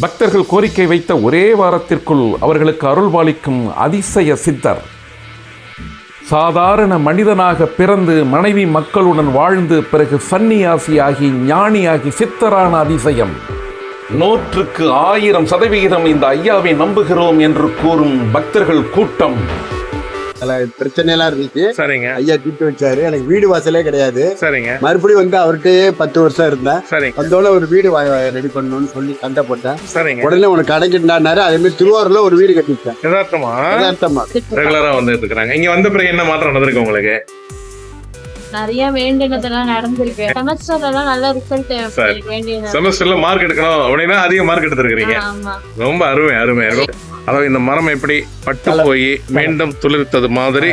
பக்தர்கள் கோரிக்கை வைத்த ஒரே வாரத்திற்குள் அவர்களுக்கு அருள்பாலிக்கும் அதிசய சித்தர். சாதாரண மனிதனாக பிறந்து மனைவி மக்களுடன் வாழ்ந்து பிறகு சன்னியாசியாகி ஞானியாகி சித்தரான அதிசயம். நூற்றுக்கு ஆயிரம் சதவிகிதம் இந்த ஐயாவை நம்புகிறோம் என்று கூறும் பக்தர்கள் கூட்டம். சில பிரச்சனை எல்லாம் இருந்துச்சு. சரிங்க. ஐயா தீர்த்து வச்சாரு. எனக்கு வீடு வாசலே கிடையாது. சரிங்க. மறுபடியும் வந்து அவர்கிட்டயே பத்து வருஷம் இருந்தேன். சரிங்க. வந்தோட ஒரு வீடு ரெடி பண்ணணும்னு சொல்லி சண்டை போட்டேன். சரிங்க. உடனே உனக்கு கிடைக்கின்றாரு அதே மாதிரி திருவாரூர்ல ஒரு வீடு கட்டிட்டேன் யதார்த்தமா? யதார்த்தமா. ரெகுலரா வந்துட்டு இருக்காங்க இங்க வந்த பிறகு என்ன மாற்றம் நடந்திருக்கு உங்களுக்கு? நிறைய வேண்டினதெல்லாம் நடந்திருக்கு. செமஸ்டர்ல எல்லாம் நல்ல ரிசல்ட் சரி. வேண்டியது. செமஸ்டர்ல மார்க் எடுக்கணும் அப்படின்னா அதிக மார்க் எடுத்திருக்கிறீங்க. ஆமா. ரொம்ப அருமை அருமை. அதாவது இந்த மரம் எப்படி பட்டு போய் மீண்டும் துளிர்த்தது மாதிரி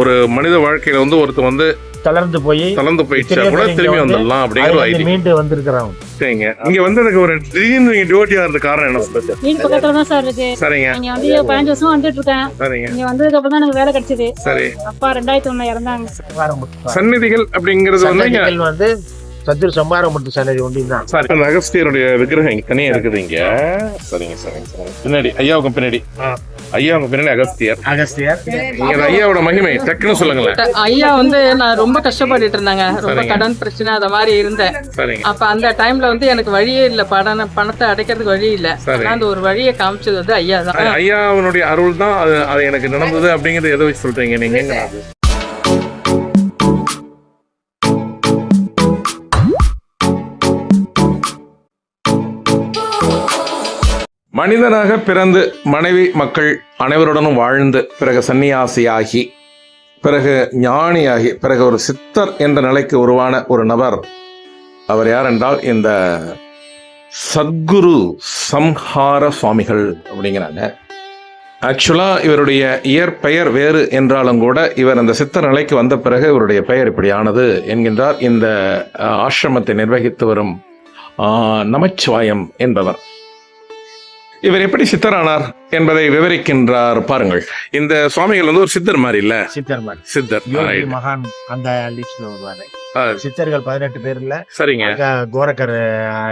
ஒரு மனித வாழ்க்கையில வந்து ஒருத்தர் வந்து தளர்ந்து போய் தளர்ந்து போயிடுச்சா கூட திரும்பி வந்து வந்துடலாம் அப்படிங்கிற அதுல ஒரு இருந்து ஐடியா மீண்டு வந்திருக்கிறாங்க. சரிங்க. இங்க வந்ததுக்கு ஒரு திடீர்னு நீங்க டிவோட்டியா இருந்த காரணம் என்ன சொல்லுங்க வீடு பக்கத்துல தான் சார் இருக்கு. சரிங்க. இங்க வந்து பதினஞ்சு வருஷம் வந்துட்டு இருக்கேன். சரிங்க. இங்க வந்ததுக்கு அப்புறம் தான் எனக்கு வேலை கிடைச்சது. சரி. அப்பா ரெண்டாயிரத்தி ஒண்ணுல இறந்தாங்க. சந்நிதிகள் அப்படிங்கிறது வந்து வந்து சத்துரு சம்பாரமுத்து சன்னதி ஒண்டி தான் சாரி அகஸ்தியருடைய விக்கிரகம் இங்க தனியா இருக்குது இங்க. சரிங்க சரிங்க சரிங்க. பின்னாடி ஐயாவுக்கு பின்னாடி. ஐயாவுக்கு பின்னாடி அகஸ்தியர். அந்த ஐயாவோட மகிமை டக்குன்னு சொல்லுங்களேன். ஐயா வந்து நான் ரொம்ப கஷ்டப்பட்டுட்டு இருந்தாங்க. ரொம்ப. கடன் பிரச்சனை அத மாதிரி இருந்தேன். சரிங்க. அப்ப அந்த டைம்ல வந்து எனக்கு வழியே இல்ல. பணம் பணத்தை அடைக்கிறதுக்கு வழி இல்ல. அந்த ஒரு வழியை காமிச்சது வந்து ஐயா தான் ஐயாவுடைய அருள் தான் அது அது எனக்கு நடந்தது அப்படிங்கறது எதை வச்சு சொல்றீங்க நீங்க? மனிதனாக பிறந்து மனைவி மக்கள் அனைவருடனும் வாழ்ந்து பிறகு சன்னியாசியாகி பிறகு ஞானியாகி பிறகு ஒரு சித்தர் என்ற நிலைக்கு உருவான ஒரு நபர். அவர் யார் என்றால் இந்த சத்குரு சம்ஹார சுவாமிகள் அப்படிங்கிறாங்க. ஆக்சுவலாக இவருடைய இயற்பெயர் வேறு என்றாலும் கூட இவர் அந்த சித்தர் நிலைக்கு வந்த பிறகு இவருடைய பெயர் இப்படியானது என்கின்றார். இந்த ஆசிரமத்தை நிர்வகித்து வரும் நமச்சிவாயம் என்பவர். இவர் எப்படி சித்தரானார் என்பதை விவரிக்கின்றார் பாருங்கள். இந்த சுவாமிகள் வந்து ஒரு சித்தர் மாதிரி இல்ல? சித்தர் மாதிரி. சித்தர். மகான் அந்த லிஸ்ட்ல வருவாரு. சித்தர்கள் பதினெட்டு பேர்ல சரிங்க. கோரக்கர்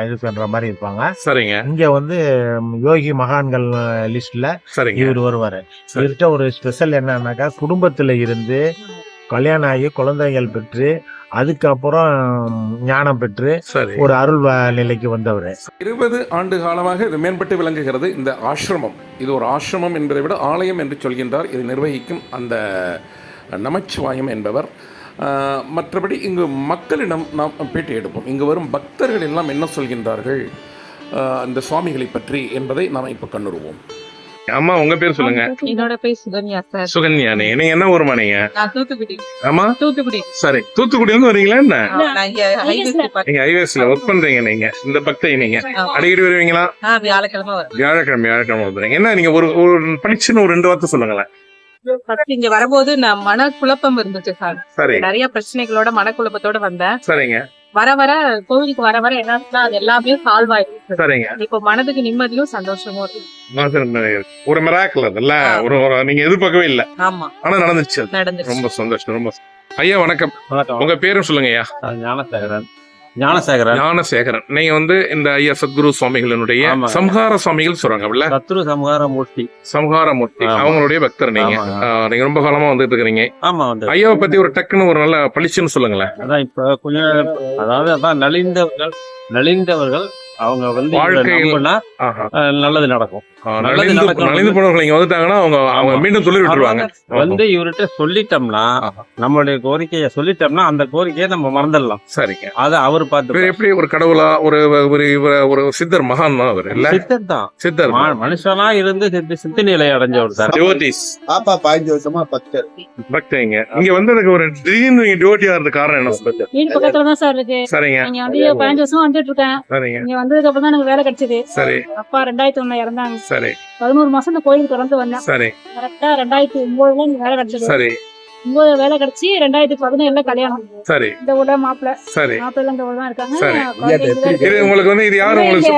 இது பண்ற மாதிரி இருப்பாங்க. சரிங்க. இங்க வந்து யோகி மகான்கள் லிஸ்ட்ல சரிங்க. இவர் வருவாரு. இவர்கிட்ட ஒரு ஸ்பெஷல் என்னன்னாக்கா குடும்பத்துல இருந்து கல்யாணம் ஆகி குழந்தைகள் பெற்று அதுக்கப்புறம் ஞானம் பெற்று சரி. ஒரு அருள் நிலைக்கு வந்தவர். இருபது ஆண்டு காலமாக இது மேம்பட்டு விளங்குகிறது. இந்த ஆசிரமம் இது ஒரு ஆசிரமம் என்பதை விட ஆலயம் என்று சொல்கின்றார். இதை நிர்வகிக்கும் அந்த நமச்சிவாயம் என்பவர். மற்றபடி இங்கு மக்களிடம் நாம் பேட்டி எடுப்போம். இங்கு வரும் பக்தர்கள் எல்லாம் என்ன சொல்கின்றார்கள்? இந்த சுவாமிகளை பற்றி என்பதை நாம் இப்போ கண்ணுறுவோம் அம்மா உங்க பேர் சொல்லுங்க. என்னோட பேர் சுகன்யா சார். சுகன்யா நீங்க என்ன ஊருமா நீங்க? நான் தூத்துக்குடி. ஆமா தூத்துக்குடி. சரி தூத்துக்குடி வந்து வரீங்களா என்ன. நீங்க ஐவேஸ்ல ஒர்க் பண்றீங்க நீங்க இந்த பக்தை நீங்க. ஆமா. அடிக்கடி வருவீங்களா? வியாழக்கிழமை வியாழக்கிழமை வியாழக்கிழமை வந்துறீங்க என்ன நீங்க ஒரு ஒரு படிச்சுன்னு ஒரு ரெண்டு வார்த்தை சொல்லுங்களேன். இங்க வரும்போது நான் மனக்குழப்பம் இருந்துச்சு சார். சரி நிறைய பிரச்சனைகளோட மனக்குழப்பத்தோட வந்தேன். சரிங்க. வர வர கோவிலுக்கு வர வர என்ன அது எல்லாமே சால்வ் ஆயிடுச்சு. சரிங்க. இப்போ மனதுக்கு நிம்மதியும் சந்தோஷமும் இருக்கு. ஒரு மிராக்கல் அதுல்ல ஒரு நீங்க எதிர்பார்க்கவே இல்ல. ஆமா. ஆனா நடந்துச்சு. நடந்துச்சு. ரொம்ப சந்தோஷம் ரொம்ப. ஐயா வணக்கம். வணக்கம். உங்க பேரும் சொல்லுங்க ஐயா. ஞானசேகரன். ஞானசேகரன். ஞானசேகரன். நீங்க வந்து இந்த ஐயா சத்குரு சுவாமிகளினுடைய. சம்ஹார சுவாமிகள் சொல்றாங்க அப்படில்ல சத்ரு சம்ஹார மூர்த்தி. சம்ஹாரமூர்த்தி ஆமா. அவங்களுடைய பக்தர் நீங்க. நீங்க ரொம்ப காலமா வந்துட்டு இருக்கிறீங்க. ஆமா வந்து ஐயாவை பத்தி ஒரு டக்குன்னு ஒரு நல்ல பளிச்சுன்னு சொல்லுங்களேன். அதான் இப்ப கொஞ்ச நேரம் அதாவது அதான் நலிந்தவர்கள் நலிந்தவர்கள் அவங்க வந்து வாழ்க்கையில் நல்லது நடக்கும். நலிந்து போனவர்கள் இங்க வந்துட்டாங்கன்னா அவங்க அவங்க. மீண்டும் தொழில் விட்டுருவாங்க. வந்து இவர்கிட்ட சொல்லிட்டோம்னா. நம்மளுடைய கோரிக்கையை சொல்லிட்டோம்னா அந்த கோரிக்கையை நம்ம மறந்துடலாம். சரிங்க. அதை அவர் பார்த்து எப்படி ஒரு கடவுளா ஒரு ஒரு இவர- ஒரு சித்தர் மகான் தான் அவர் இல்ல? சித்தர் தான். சித்தர் மனுஷனா இருந்து சித்த நிலை அடைஞ்சவர் சார். டிவோட்டிஸ் பாப்பா பதினஞ்சு வருஷமா பக்தர். பக்தங்க. இங்க வந்ததுக்கு ஒரு திடீர்னு நீங்க டிவோட்டியா இருந்த காரணம் என்ன சொல்லுங்க வீடு பக்கத்துல தான் சார் இருக்கு. சரிங்க. இங்க வந்து பதினஞ்சு வருஷம் வந்துட்டு இருக்கேன். சரிங்க. இங்க வந்ததுக்கு அப்புறம் தான் எனக்கு வேலை கிடைச்சது. சரி. அப்பா ரெண்டாயிரத்தி ஒண்ணுல இறந்தாங்க. சரி. பதினோரு மாசம் இந்த கோயிலுக்கு தொடர்ந்து வந்தேன். சரி. கரெக்டா ரெண்டாயிரத்தி ஒன்பதுல வேலை கிடைச்சது. சரி. ஒன்பது வேலை கிடைச்சி ரெண்டாயிரத்தி பதினேழுல கல்யாணம். சரி. இந்த ஊர்ல மாப்பிள்ள சரி. மாப்பிள்ள இந்த ஊர்ல இருக்காங்க இது. உங்களுக்கு வந்து இது யாரு உங்களுக்கு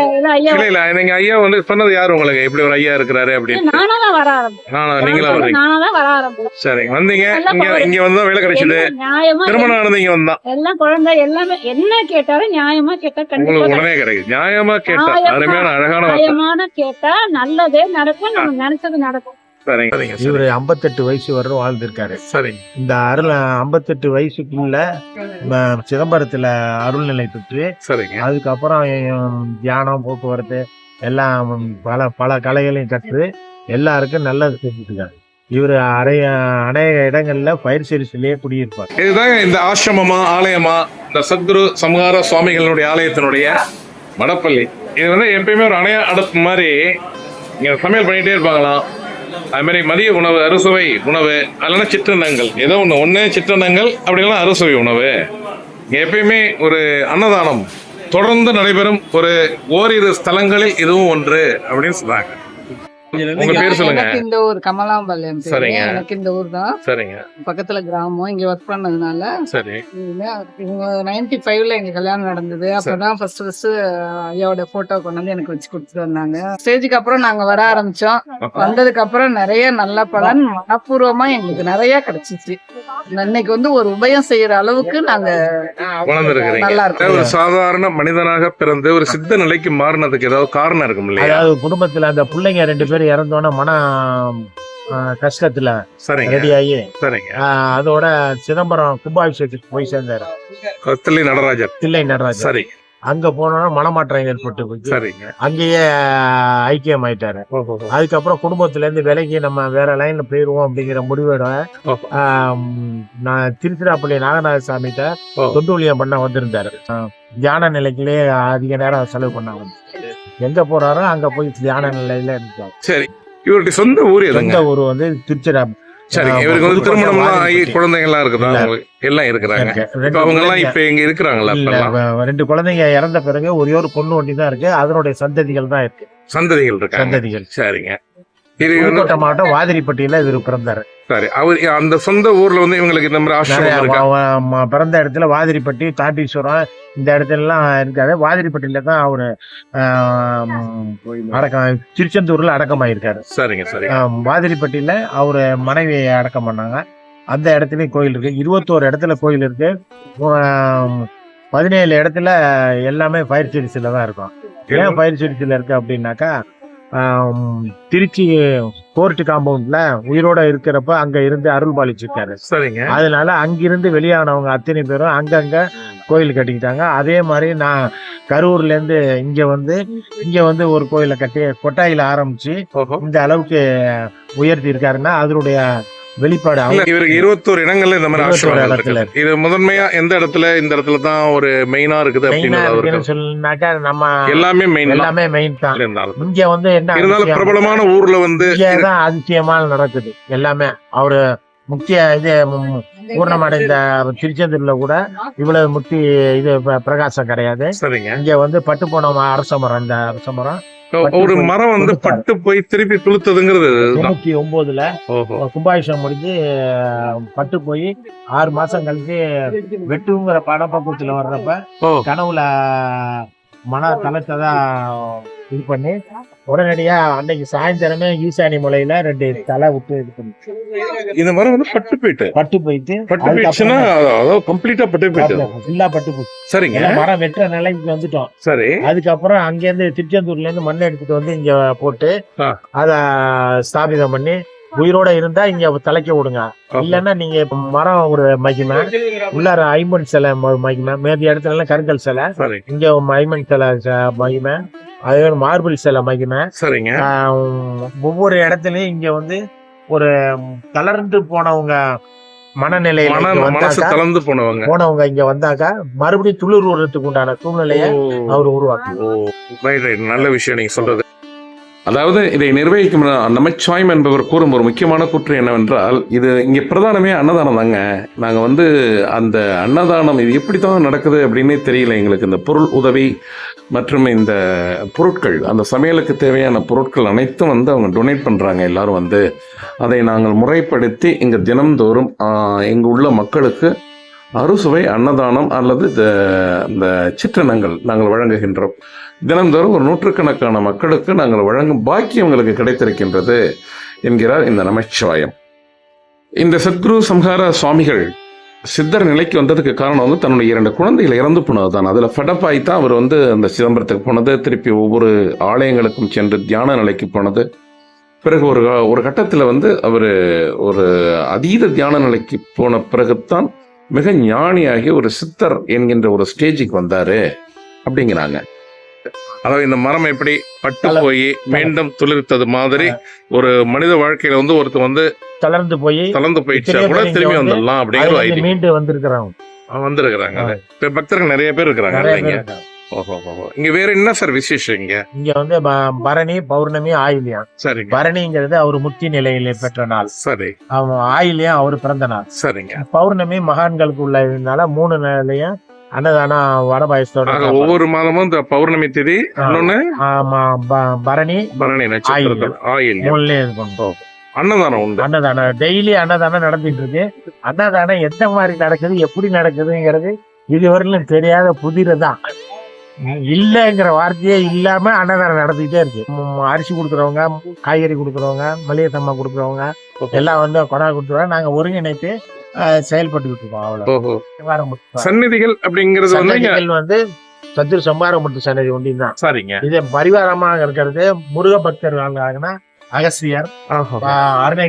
இல்ல இல்ல நீங்க ஐயா வந்து சொன்னது யாரு உங்களுக்கு? இப்படி ஒரு ஐயா இருக்கிறாரு அப்படின்னு நானா தான் வர ஆரம்பிச்சேன் நானா நீங்களா வர்றீங்க? நானா தான் வர ஆரம்பிச்சேன் சரி வந்தீங்க. இங்க. இங்க வந்து வேலை கிடைச்சது. என்ன நியாயமா திருமணம் ஆனது இங்க வந்தான் எல்லாம் குழந்தை எல்லாமே என்ன கேட்டாலும் நியாயமா கேட்டா கண்டிப்பா உங்களுக்கு உடனே கிடைக்கும். நியாயமா கேட்டா. அருமையான அழகான நியாயமான கேட்டா நல்லதே நடக்கும். நம்ம நினைச்சது நடக்கும். சரிங்க. சரிங்க சரி. இவரு ஐம்பத்தெட்டு வயசு வரை வாழ்ந்திருக்காரு. சரி இந்த அருள் ஐம்பத்தெட்டு வயசுக்குள்ள சிதம்பரத்துல அருள்நிலை பெற்று சரிங்க. அதுக்கப்புறம் தியானம் போக்குவரத்து எல்லாம் பல பல கலைகளையும் கற்று எல்லாருக்கும் நல்லது செஞ்சுருக்காரு. இவர் அறைய அநேக இடங்கள்ல பயிர் சிறுசிலேயே குடியிருப்பார். இதுதாங்க இந்த ஆசிரமமா ஆலயமா இந்த சத்குரு சம்ஹார சுவாமிகளுடைய ஆலயத்தினுடைய மடப்பள்ளி இது வந்து எப்பயுமே ஒரு அணைய அடுப்பு மாதிரி இங்க சமையல் பண்ணிட்டே இருப்பாங்களாம். அது மாதிரி மதிய உணவு அறுசுவை உணவு அல்லனா சிற்றன்னங்கள் ஏதோ ஒன்று ஒன்று சிற்றன்னங்கள் அப்படி அறுசுவை உணவு. எப்பயுமே ஒரு அன்னதானம் தொடர்ந்து நடைபெறும் ஒரு ஓரிரு ஸ்தலங்களில் இதுவும் ஒன்று அப்படின்னு சொன்னாங்க உங்க பேர் சொல்லுங்க. எனக்கு இந்த ஊர் கமலாம்பாளையம் பேரு. சரிங்க. எனக்கு இந்த ஊர் தான். சரிங்க. பக்கத்துல கிராமம். இங்க ஒர்க் பண்ணதுனால சரி. இங்க- இவங்க நைன்டி ஃபைவ்ல எங்க கல்யாணம் நடந்தது. அப்பதான் ஃபர்ஸ்ட் ஃபர்ஸ்ட் ஐயாவோட போட்டோ கொண்டு வந்து எனக்கு வச்சு கொடுத்துட்டு வந்தாங்க. ஸ்டேஜுக்கு அப்புறம் நாங்க வர ஆரம்பிச்சோம். வந்ததுக்கு அப்புறம் நிறைய நல்ல பலன் மனப்பூர்வமா எங்களுக்கு நிறைய கிடைச்சிச்சு. இன்னைக்கு வந்து ஒரு உபயம் செய்யற அளவுக்கு நாங்க நல்லா ஒரு இருக்கோம் சாதாரண மனிதனாக பிறந்து ஒரு சித்த நிலைக்கு மாறினதுக்கு ஏதாவது காரணம் இருக்கும் இல்லையா அதாவது குடும்பத்துல அந்த பிள்ளைங்க ரெண்டு பேரும் இறந்தோன்னே மன கஷ்டத்துல ரெடி ஆகி அதோட சிதம்பரம் கும்பாபிஷேகத்துக்கு போய் சேர்ந்தாரு. தில்லை நடராஜர் தில்லை நடராஜர் சரி. அங்க போனோன்னா மனமாற்றம் ஏற்பட்டு போச்சு. அங்கேயே ஐக்கியம் ஆயிட்டாரு. அதுக்கப்புறம் குடும்பத்துல இருந்து விலகி நம்ம வேற லைன்ல போயிருவோம் அப்படிங்கிற முடிவோட நான் திருச்சிராப்பள்ளி நாகநாத சாமிகிட்ட ஓ. தொண்டுலியம் பண்ண வந்திருந்தாரு. தியான நிலைக்குள்ளே அதிக நேரம் செலவு பண்ணாங்க எங்க போறாரோ அங்க போய் தியான நிலையில இருந்தார் சரி இவருடைய சொந்த ஊர் சொந்த ஊர் வந்து திருச்சிராப்பள்ளி ஆ, இவருக்கு வந்து புதுக்கோட்டை திருமணம் ஆகி வாடிப்பட்டி. குழந்தைங்களாம் இருக்குதா? எல்லாம் இருக்கிறாங்க. இருக்கு. அவங்க எல்லாம் இப்ப இங்க இருக்கிறாங்களா ரெண்டு குழந்தைங்க இறந்த பிறகு ஒரே ஒரு பொண்ணு ஒண்டி தான் இருக்கு. அதனுடைய சந்ததிகள் தான் இருக்கு. சந்ததிகள் இருக்காங்க. சந்ததிகள். சரிங்க. புதுக்கோட்டை மாவட்டம் வாதிரிப்பட்டியில இவர் பிறந்தாரு. சரி அவர் அந்த சொந்த ஊர்ல வந்து இவங்களுக்கு இந்த மாதிரி ஆசிரமம் பிறந்த இடத்துல வாதிரிப்பட்டி தாண்டீஸ்வரம் இந்த இடத்துல எல்லாம் இருக்காரு. வாதிரிப்பட்டியில தான் அவரு அடக்கம் திருச்செந்தூர்ல அடக்கமாயிருக்காரு. சரிங்க சரி வாதிரிப்பட்டியில அவரு மனைவி அடக்கம் பண்ணாங்க. அந்த இடத்துலயும் கோயில் இருக்கு. இருபத்தோரு இடத்துல கோயில் இருக்கு. பதினேழு இடத்துல எல்லாமே ஃபயர் சர்வீஸ்ல தான் இருக்கும். ஏன் ஃபயர் சர்வீஸ்ல இருக்கு அப்படின்னாக்கா திருச்சி கோர்ட் காம்பவுண்ட்ல உயிரோட இருக்கிறப்ப அங்க இருந்து அருள் பாலிச்சிருக்காரு. சரிங்க. அதனால அங்கிருந்து வெளியானவங்க அத்தனை பேரும் அங்கங்க கோயில் கட்டிக்கிட்டாங்க. அதே மாதிரி நான் கரூர்ல இருந்து இங்க வந்து இங்க வந்து ஒரு கோயிலை கட்டி கொட்டாயில ஆரம்பிச்சு இந்த அளவுக்கு உயர்த்தி இருக்காருன்னா அதனுடைய வெளிப்பாடு இவருக்கு இருபத்தோரு இடங்கள்ல இந்த மாதிரி 21 ஆசிரமங்கள் இடத்துல இருக்கு. இது முதன்மையா எந்த இடத்துல இந்த இடத்துல தான் ஒரு மெயினா இருக்குது அப்படின்னு சொன்னாக்கா நம்ம எல்லாமே மெயின் எல்லாமே மெயின் தான். இங்க வந்து என்ன இருந்தாலும்? பிரபலமான ஊர்ல வந்து அதிசயமா நடக்குது எல்லாமே. அவரு முக்கிய இது பூர்ணமடைந்த திருச்செந்தூர்ல கூட இவ்வளவு முக்தி இது பிரகாசம் கிடையாது. இங்க வந்து பட்டு போன அரச மரம் இந்த அரச மரம். ஒரு மரம் வந்து. பட்டு போய் திருப்பி துளுத்ததுங்கிறது. தொண்ணூத்தி ஒன்பதுல கும்பாபிஷேகம் முடிஞ்சு பட்டு போய் ஆறு மாசம் கழிச்சு வெட்டுங்கிற படப்பக்குவத்துல வர்றப்ப கனவுல மன தளர்த்ததா இது பண்ணி உடனடியா அன்னைக்கு சாயந்தரமே ஈசானி முலையில ரெண்டு தலை விட்டு இது பண்ணி. இந்த மரம் வந்து பட்டு போயிட்டு. பட்டு போயிட்டு பட்டு போயிடுச்சுன்னா அதாவது கம்ப்ளீட்டா பட்டு போயிட்டு. ஃபுல்லா பட்டு போச்சு சரிங்க. மரம் வெட்டுற நிலைக்கு வந்துட்டோம். சரி. அதுக்கப்புறம் அங்கேருந்து திருச்செந்தூர்ல இருந்து மண் எடுத்துட்டு வந்து இங்க போட்டு. அத ஸ்தாபிதம் பண்ணி உயிரோட இருந்தா இங்க தலைக்க விடுங்க. இல்லைன்னா நீங்க மரம் ஒரு மகிமை உள்ளார ஐம்பன் சிலை மகிமை மேதி இடத்துல கருங்கல் சிலை இங்க ஐம்பன் சிலை மகிமை. அதே மாதிரி மார்பிள் சிலை மகிமை சரிங்க. ஒவ்வொரு இடத்துலயும் இங்க வந்து ஒரு தளர்ந்து போனவங்க மனநிலையில மனசு தளர்ந்து போனவங்க. போனவங்க இங்க வந்தாக்கா மறுபடியும் துளிர் உறதுக்கு உண்டான சூழ்நிலையை. அவர் உருவாக்கு. ஓ ரைட் ரைட் நல்ல விஷயம் நீங்க சொல்றது. அதாவது இதை நிர்வகிக்கும் நமச்சிவாயம் என்பவர் கூறும் ஒரு முக்கியமான கூற்று என்னவென்றால் இது இங்கே பிரதானமே அன்னதானம் தாங்க. நாங்கள் வந்து அந்த அன்னதானம் இது எப்படி தான் நடக்குது அப்படின்னே தெரியல எங்களுக்கு. இந்த பொருள் உதவி மற்றும் இந்த பொருட்கள் அந்த சமையலுக்கு தேவையான பொருட்கள் அனைத்தும் வந்து அவங்க டொனேட் பண்ணுறாங்க எல்லாரும் வந்து. அதை நாங்கள் முறைப்படுத்தி இங்கே தினம்தோறும் இங்கே உள்ள மக்களுக்கு அறுசுவை அன்னதானம் அல்லது இந்த- இந்த சிற்றனங்கள் நாங்கள் வழங்குகின்றோம். தினந்தோறும் ஒரு நூற்றுக்கணக்கான மக்களுக்கு நாங்கள் வழங்கும் பாக்கியம் எங்களுக்கு கிடைத்திருக்கின்றது என்கிறார் இந்த நமச்சிவாயம். இந்த சத்குரு சம்ஹார சுவாமிகள் சித்தர் நிலைக்கு வந்ததுக்கு காரணம் வந்து தன்னுடைய இரண்டு குழந்தைகள் இறந்து போனது தான் அதில் ஃபடப்பாய் தான் அவர் வந்து அந்த சிதம்பரத்துக்கு போனது திருப்பி ஒவ்வொரு ஆலயங்களுக்கும் சென்று தியான நிலைக்கு போனது. பிறகு ஒரு ஒரு கட்டத்தில் வந்து அவர் ஒரு அதீத தியான நிலைக்கு போன பிறகுத்தான் மிக ஞானியாகி ஒரு சித்தர் என்கின்ற ஒரு ஸ்டேஜுக்கு வந்தாரு அப்படிங்கிறாங்க. அதாவது இந்த மரம் எப்படி பட்டு போய் மீண்டும் துளிர்த்தது மாதிரி ஒரு மனித வாழ்க்கையில வந்து ஒருத்தர் வந்து தளர்ந்து போய் கலந்து போயிடுச்சா கூட திரும்பி வந்து வந்துடலாம் அப்படிங்கிற அதுல ஒரு இருந்து ஐடியா மீண்டு வந்திருக்கிறாங்க. வந்திருக்கிறாங்க. பக்தர்கள் நிறைய பேர் இருக்கிறாங்க இங்க வேற என்ன சார் விசேஷம் இங்க? இங்க வந்து பரணி பௌர்ணமி ஆயில்யம் சரிங்க. பரணிங்கிறது அவர் முக்தி நிலையில பெற்ற நாள். சரி. ஆயில்யம் அவர் பிறந்த நாள். சரிங்க. பௌர்ணமி மகான்களுக்கு உள்ளதுனால மூணு நிலையும் அன்னதானம் வடபாயசத்தோட ஒவ்வொரு மாதமும் இந்த பௌர்ணமி திதி ஆமா பரணி பரணி நட்சத்திரத்தில் ஆயில் இது பண்ணுறோம் அன்னதானம் உண்டு. அன்னதானம் டெய்லி அன்னதானம் நடந்துட்டு இருக்கு. அன்னதானம் எந்த மாதிரி நடக்குது எப்படி நடக்குதுங்கிறது இதுவரையிலும் தெரியாத புதிர் தான் இல்லைங்கிற வார்த்தையே இல்லாம அன்னதானம் நடந்துகிட்டே இருக்கு. அரிசி கொடுக்குறவங்க காய்கறி கொடுக்குறவங்க மளிகை சாமான் கொடுக்குறவங்க எல்லாம் வந்து கொடா கொடுத்துருவாங்க. நாங்க ஒருங்கிணைத்து செயல்பட்டுக்கிட்டு இருக்கோம் அவ்வளவு. சந்நிதிகள் அப்படிங்கிறது வந்து வந்து சத்துரு சம்பாரமுத்து சன்னதி ஒண்டி தான். சரிங்க. இது பரிவாரமாக இருக்கிறது முருக பக்தர் ஆகுனா அகஸ்தியர்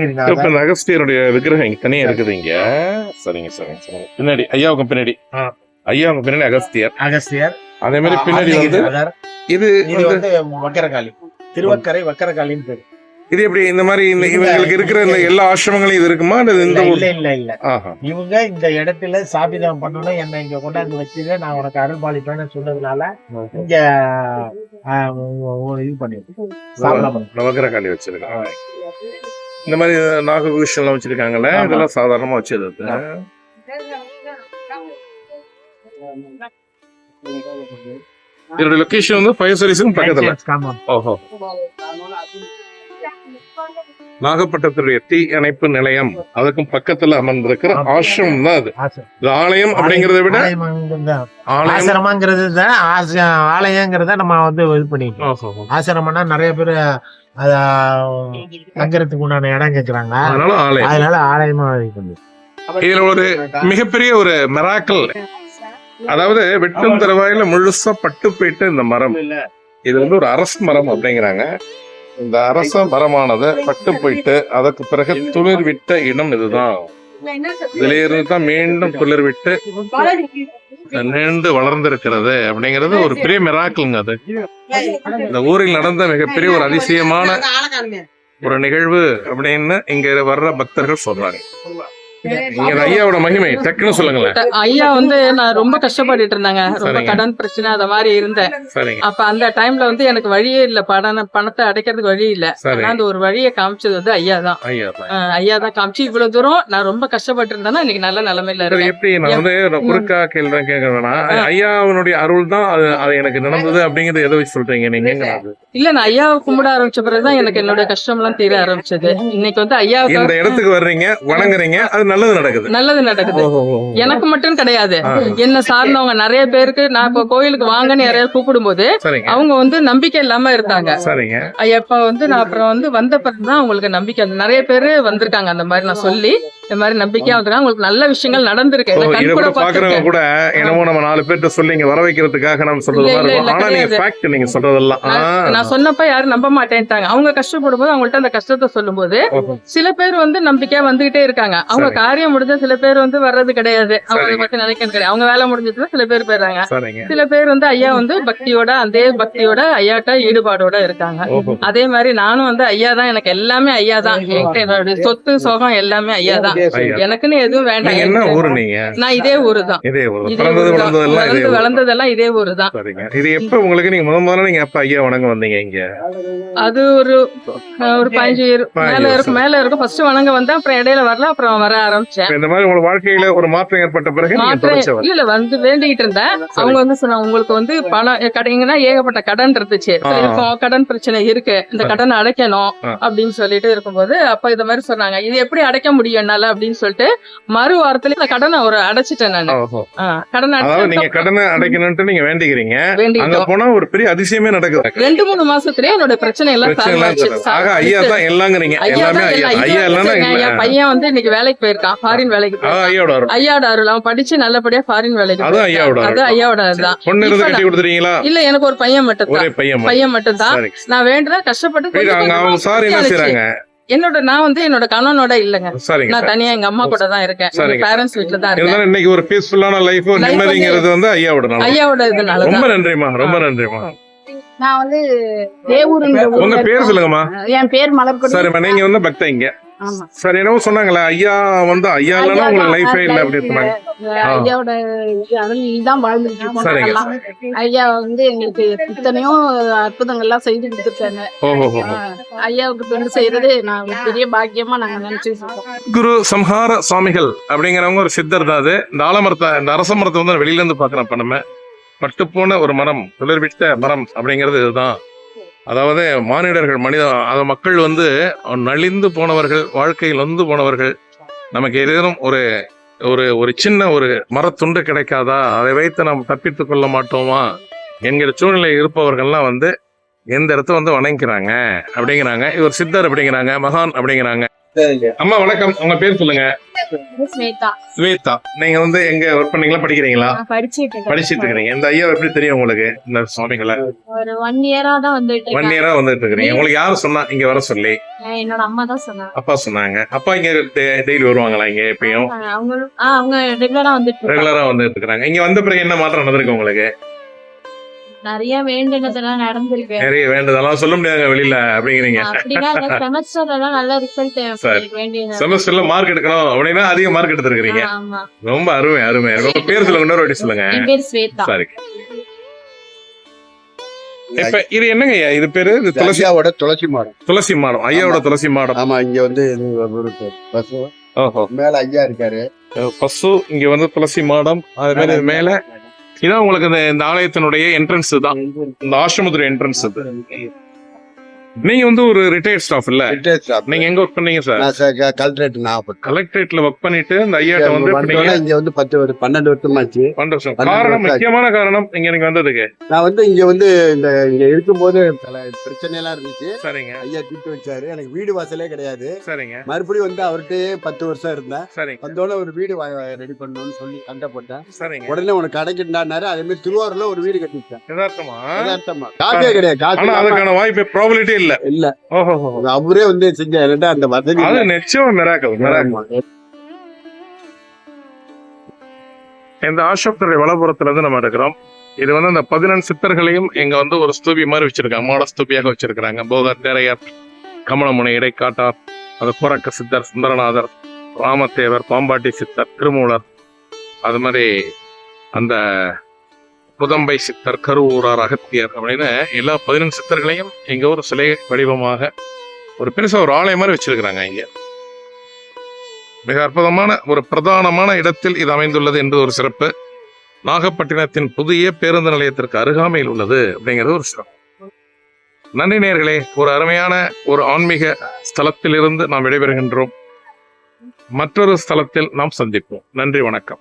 இந்த அகஸ்தியருடைய விக்கிரகம் இங்க தனியா இருக்குது இங்க. சரிங்க சரிங்க சரிங்க. பின்னாடி ஐயாவுக்கு பின்னாடி. ஆ. ஐயாவுக்கு பின்னாடி அகஸ்தியர். அகஸ்தியர். அதே மாதிரி பின்னாடி வந்து. இது வந்து வக்கரகாளி. திருவக்கரை வக்கரகாளின்னு பேரு. இது எப்படி இந்த மாதிரி இந்த இவங்களுக்கு இருக்கிற இந்த எல்லா ஆசிரமங்களையும் இது இருக்குமா? அல்லது இந்த இல்ல இல்ல இல்ல இவங்க இந்த இடத்துல சாபிதம் பண்ணணும் என்ன இங்க கொண்டாந்து வச்சுட்டு நான் உனக்கு அருள் பாலிப்பேன்னு சொன்னதுனால இங்க இது பண்ணிருக்கோம். ஸ்தாபனம் பண்ணி- நவகிரகாளி வச்சிருக்காங்க இந்த மாதிரி நாகபூஷன் எல்லாம் வச்சிருக்காங்கல்ல. இதெல்லாம் சாதாரணமா வச்சது இதோட லொகேஷன் வந்து ஃபயர் சர்வீஸும் பக்கத்துல. ஓஹோ. நாகப்பட்டினத்துடைய தீ அணைப்பு நிலையம். அதுக்கும் பக்கத்துல அமர்ந்திருக்கிற ஆமா. ஆசிரமம் தான் அது. இது ஆலயம் அப்படிங்கறத விட ஆசிரமங்கிறது தான் ஆலயங்கிறத நம்ம வந்து இது பண்ணிக்கணும் ஓஹோ. ஆசிரமம்னா நிறைய பேர் அத தங்கறதுக்கு உண்டான இடம் கேக்குறாங்க. அதனால ஆலயம். அதனால ஆலயமா இது இதுல ஒரு மிகப்பெரிய ஒரு மெராக்கல் அதாவது வெட்டும் தருவாயில முழுசா பட்டு போயிட்டு இந்த மரம். இது வந்து ஒரு அரச மரம் அப்படிங்கிறாங்க. இந்த அரச மரமானது பட்டு போயிட்டு அதற்கு பிறகு துளிர் விட்ட இடம் இதுதான். இதுல இருந்து தான் மீண்டும் துளிர் விட்டு நீண்டு வளர்ந்திருக்கிறது அப்படிங்கிறது ஒரு பெரிய மிராக்கிள்ங்க அது. இந்த ஊரில் நடந்த மிகப்பெரிய ஒரு அதிசயமான ஒரு நிகழ்வு அப்படின்னு இங்க வர்ற பக்தர்கள் சொல்றாங்க. ஐயாவோட மகிமை டக்குன்னு சொல்லுங்களேன். ஐயா வந்து நான் ரொம்ப கஷ்டப்பட்டுட்டு இருந்தாங்க. ரொம்ப. கடன் பிரச்சனை அத மாதிரி இருந்தேன். அப்ப அந்த டைம்ல வந்து எனக்கு வழியே இல்ல. பண பணத்தை அடைக்கிறதுக்கு வழி இல்ல. அந்த ஒரு வழியை காமிச்சது வந்து ஐயா தான். ஐயா தான். காமிச்சு இவ்வளவு தூரம் நான் ரொம்ப கஷ்டப்பட்டு இருந்தேன்னா இன்னைக்கு நல்ல நிலைமையில இருக்கேன். எப்படி நான் வந்து குறுக்கா கேள்வி கேட்க வேணாம் ஐயாவுடைய அருள் தான் அது எனக்கு நடந்தது அப்படிங்கறது எதை வச்சு சொல்றீங்க? நீங்க இல்ல நான் ஐயாவை கும்பிட ஆரம்பிச்ச பிறகுதான் எனக்கு என்னோட கஷ்டம் எல்லாம் தீர ஆரம்பிச்சது. இன்னைக்கு வந்து இந்த ஐயாவுக்கு இடத்துக்கு வர்றீங்க வணங்குறீங்க அது நல்லது நடக்குது. நல்லது நடக்குது. எனக்கு மட்டும் கிடையாது. என்ன சார்ந்தவங்க நிறைய பேருக்கு நான் இப்போ கோயிலுக்கு வாங்கன்னு யாரையாவது கூப்பிடும்போது சரிங்க. அவங்க வந்து நம்பிக்கை இல்லாம இருந்தாங்க. சரிங்க. எப்ப வந்து நான் அப்புறம் வந்து வந்த பிறகுதான் அவங்களுக்கு நம்பிக்கை. நிறைய பேர் வந்திருக்காங்க அந்த மாதிரி நான் சொல்லி இந்த மாதிரி நம்பிக்கையா வந்திருக்காங்க உங்களுக்கு நல்ல விஷயங்கள் நடந்திருக்கு. இதை கூட பாக்குறவங்க. கூட என்னமோ நம்ம நாலு பேர்ட்ட சொல்லி இங்க வர வைக்கிறதுக்காக நம்ம சொல்றது ஆனா நீங்க. ஃபேக்ட் நீங்க சொல்றதெல்லாம். நான் சொன்னப்ப யாரும் நம்ப மாட்டேன்ட்டாங்க. அவங்க கஷ்டப்படும் போது அவங்கள்ட்ட அந்த கஷ்டத்தை சொல்லும்போது. சில பேர் வந்து நம்பிக்கையா வந்துகிட்டே இருக்காங்க. அவங்க. காரியம் முடிஞ்ச சில பேர் வந்து வர்றது கிடையாது. அவங்க. பத்தி நினைக்கிறது கிடையாது. அவங்க வேலை முடிஞ்சதுல சில பேர் போயிடுறாங்க. சில பேர் வந்து ஐயா வந்து பக்தியோட அதே பக்தியோட ஐயாட்ட ஈடுபாடோட இருக்காங்க. அதே மாதிரி நானும் வந்து ஐயா தான். எனக்கு எல்லாமே ஐயா தான். என்னோட சொத்து சோகம் எல்லாமே ஐயா தான். எனக்குன்னு எதுவும் வேண்டாம். என்ன ஊரு நீங்க? நான் இதே ஊரு தான் இதே ஊரு. இதே பிறந்தது ஊரு தான். வளர்ந்ததெல்லாம் இதே. வளர்ந்ததெல்லாம் இதே ஊரு தான் சரிங்க. இது எப்ப உங்களுக்கு நீங்க முத முதல்ல நீங்க அப்ப ஐயா வணங்க வந்தீங்க இங்க? அது ஒரு பதினஞ்சு மேல. இருக்கும் மேல இருக்கும். ஃபர்ஸ்ட் வணங்க வந்தேன் அப்புறம் இடையில வரல அப்புறம் வர ஆரம்பிச்சேன். இந்த மாதிரி உங்க வாழ்க்கையில ஒரு மாற்றம் ஏற்பட்ட பிறகு மாற்றம் இல்ல வந்து வேண்டிக்கிட்டு இருந்தேன். அவங்க வந்து சொன்னாங்க உங்களுக்கு வந்து பணம் கடைங்கன்னா ஏகப்பட்ட கடன் இருந்துச்சு. கடன் பிரச்சனை இருக்கு. இந்த கடனை அடைக்கணும். அப்படின்னு சொல்லிட்டு இருக்கும்போது அப்ப இந்த மாதிரி சொன்னாங்க. இது எப்படி அடைக்க முடியும்? என்னால அப்படின்னு சொல்லிட்டு மறு வாரத்துல இந்த கடனை ஒரு அடைச்சிட்டேன் நான். கடன் நீங்க கடனை அடைக்கணும்ட்டு நீங்க வேண்டிக்கிறீங்க. அங்க போனா ஒரு பெரிய அதிசயமே நடக்குது. ரெண்டு மூணு மாசத்துலயே என்னோட பிரச்சனை எல்லாம். ஆக ஐயா தான் எல்லாங்கிறீங்க. எல்லாமே ஐயா. எல்லாம். பையன் வந்து இன்னைக்கு வேலைக்கு போயிருக்கான். ஃபாரின் வேலைக்கு போயிருக்கான். ஐயாவோட அருள் அவன் படிச்சு நல்லபடியா ஃபாரின் வேலைக்கு போயிருக்கான். ஐயாவோட அது. ஐயாவோட தான் பொண்ணு இருந்து கட்டி கொடுத்துறீங்களா? இல்ல எனக்கு ஒரு பையன் மட்டும் தான். பையன் மட்டும். தான். நான் வேண்டுறேன் கஷ்டப்பட்டு அவங்க சார் என்ன செய்யறாங்க என்னோட நான் வந்து என்னோட கணவனோட இல்லங்க. நான் தனியா எங்க அம்மா கூட தான் இருக்கேன். பேரண்ட்ஸ் வீட்ல தான் இருக்கேன். இன்னைக்கு ஒரு பீஸ்ஃபுல்லான லைஃப் நிம்மதிங்கிறது வந்து ஐயாவோட நாள். ஐயாவோட இதனால ரொம்ப நன்றிமா ரொம்ப நன்றிமா நான் வந்து தேவூருங்கிற உங்க பேர் சொல்லுங்கம்மா. என் பேர் மலர்கொடி. சரிம்மா நீங்க வந்து பக்த இங்க. சரி என்னவோ சொன்னாங்களே ஐயா வந்து ஐயா இல்லைன்னா உங்களுக்கு லைஃபே இல்லை அப்படி சொன்னாங்க. ஐயாவோட வாழ்ந்துட்டு சரிங்க. ஐயா வந்து எங்களுக்கு இத்தனையோ அற்புதங்கள்லாம் செய்து கொடுத்துருக்காங்க. ஐயாவுக்கு தொண்டு செய்யறது நான் பெரிய பாக்கியமா நாங்க நினைச்சிட்டு இருக்கோம். குரு சம்ஹார சுவாமிகள் அப்படிங்கிறவங்க ஒரு சித்தர் தான் அது. இந்த ஆலமரத்தை இந்த அரச மரத்தை வந்து வெளியில இருந்து பாக்குறோம் இப்ப நம்ம. பட்டுப்போன ஒரு மரம் துளிர்விட்ட மரம் அப்படிங்கிறது இதுதான். அதாவது மானிடர்கள் மனித அத மக்கள் வந்து நலிந்து போனவர்கள் வாழ்க்கையில் வந்து போனவர்கள் நமக்கு ஏதேனும் ஒரு ஒரு ஒரு சின்ன ஒரு மரத்துண்டு கிடைக்காதா? அதை வைத்து நாம் தப்பித்து கொள்ள மாட்டோமா? என்கிற சூழ்நிலை இருப்பவர்கள்லாம் வந்து எந்த இடத்த வந்து வணங்கிக்கிறாங்க? அப்படிங்கிறாங்க. இவர் சித்தர் அப்படிங்கிறாங்க மகான் அப்படிங்கிறாங்க. அம்மா வணக்கம். உங்க பேர் சொல்லுங்க. ஸ்வேதா. ஸ்வேதா. நீங்க வந்து எங்க ஒர்க் பண்ணீங்களா? படிக்கிறீங்களா? படிச்சிட்டு இருக்கேன். படிச்சிட்டு இருக்கிறீங்க இந்த ஐயா எப்படி தெரியும் உங்களுக்கு? இந்த சுவாமிகளை ஒரு ஒன் இயரா தான் வந்துட்டு ஒன் இயரா வந்துட்டு இருக்கிறீங்க உங்களுக்கு யாரு சொன்னா இங்க வர சொல்லி? என்னோட அம்மா தான் சொன்னாங்க. அப்பா சொன்னாங்க. அப்பா இங்க டெய்லி வருவாங்களா இங்க எப்பயும்? அவங்க ரெகுலரா வந்துட்டு இருக்காங்க. ரெகுலரா வந்துட்டு இருக்கிறாங்க. இங்க வந்த பிறகு என்ன மாற்றம் நடந்திருக்கு உங்களுக்கு? நிறைய வேண்டுனதெல்லாம் நடந்திருக்கு. நிறைய வேண்டதெல்லாம் சொல்ல முடியாதுங்க வெளியில. அப்படிங்கிறீங்க. அப்படின்னா செமஸ்டர்ல எல்லாம் நல்ல ரிசல்ட் செமஸ்டர்ல மார்க் எடுக்கணும் அப்படின்னா அதிக மார்க் எடுத்திருக்கிறீங்க. ஆமா. ரொம்ப அருமை அருமை. உங்க பேர் சொல்லுங்க இன்னொரு வாட்டி சொல்லுங்க. என் பேர் ஸ்வேதா. சரி. இப்ப இது என்னங்க ஐயா? இது பேரு? இது துளசி மாடம். துளசி மாடம். ஐயாவோட துளசி மாடம். ஆமா இங்க வந்து பசு. ஓஹோ. மேல ஐயா இருக்காரு. பசு இங்க வந்து துளசி மாடம். அது மாதிரி மேல. இதான் உங்களுக்கு இந்த ஆலயத்தினுடைய என்ட்ரன்ஸ் தான். இந்த ஆசிரமத்துடைய என்ட்ரன்ஸ் இது நீங்க வந்து ஒரு ரிட்டையர்ட் ஸ்டாஃப் இல்ல? ரிட்டையர் ஸ்டாஃப் நீங்க எங்க ஒர்க் பண்ணீங்க சார் நான் ச- கலெக்டரேட் நாகப்பட்டினம் கலெக்டரேட்ல ஒர்க் பண்ணிட்டு இந்த ஐயாட்ட வந்து வந்தோடனே இங்க வந்து பத்து வருஷம் பன்னெண்டு பன்னெண்டு வருஷம். பன்னெண்டு காரணம் வருஷம் ஆச்சு. முக்கியமான காரணம் இங்க நீங்க வந்ததுக்கு. நான் வந்து இங்க வந்து இந்த இங்க இருக்கும்போது பல பிரச்சனை எல்லாம் இருந்துச்சு. சரிங்க. ஐயா தீர்த்து வச்சாரு. எனக்கு வீடு வாசலே கிடையாது. சரிங்க. மறுபடியும் வந்து அவர்கிட்டயே பத்து வருஷம் இருந்தேன். சரிங்க. வந்தோடனே ஒரு வீடு ரெடி பண்ணணும்னு சொல்லி சண்டை போட்டேன். சரிங்க. உடனே உனக்கு கிடைக்கின்றாரு அதே மாதிரி திருவாரூர்ல ஒரு வீடு கட்டிட்டேன் யதார்த்தமா? யதார்த்தமா. காசே கிடையாது. காசு அதுக்கான வாய்ப்பு ப்ராபபிலிட்டி இல்ல. இல்ல. ஓஹோ. அவரே வந்து செஞ்ச என்கிட்ட அந்த வசதி அது. நிச்சயம் மிராக்கல் மிராக்கல். இந்த ஆசிரமத்துடைய வலப்புறத்துல இருந்து நம்ம இருக்கிறோம் இது வந்து அந்த பதினெண்டு சித்தர்களையும் இங்க வந்து ஒரு ஸ்தூபி மாதிரி வச்சிருக்காங்க. மாட ஸ்தூபியாக வச்சிருக்கிறாங்க. போகர் தேரையர் கமலமுனை இடைக்காட்டார் அது புறக்க சித்தர் சுந்தரநாதர் ராமதேவர் பாம்பாட்டி சித்தர் திருமூலர். அது மாதிரி அந்த புதம்பை சித்தர் கருவூரார் அகத்தியர் அப்படின்னு எல்லா பதினெண்டு சித்தர்களையும் எங்க ஒரு சிலை வடிவமாக ஒரு பெருசா ஒரு ஆலயம் மாதிரி வச்சிருக்கிறாங்க இங்க. மிக அற்புதமான ஒரு பிரதானமான இடத்தில் இது அமைந்துள்ளது என்பது ஒரு சிறப்பு. நாகப்பட்டினத்தின் புதிய பேருந்து நிலையத்திற்கு அருகாமையில் உள்ளது அப்படிங்கிறது ஒரு சிறப்பு. நன்றி நேர்களே ஒரு அருமையான ஒரு ஆன்மீக ஸ்தலத்திலிருந்து நாம் விடைபெறுகின்றோம். மற்றொரு ஸ்தலத்தில் நாம் சந்திப்போம். நன்றி வணக்கம்.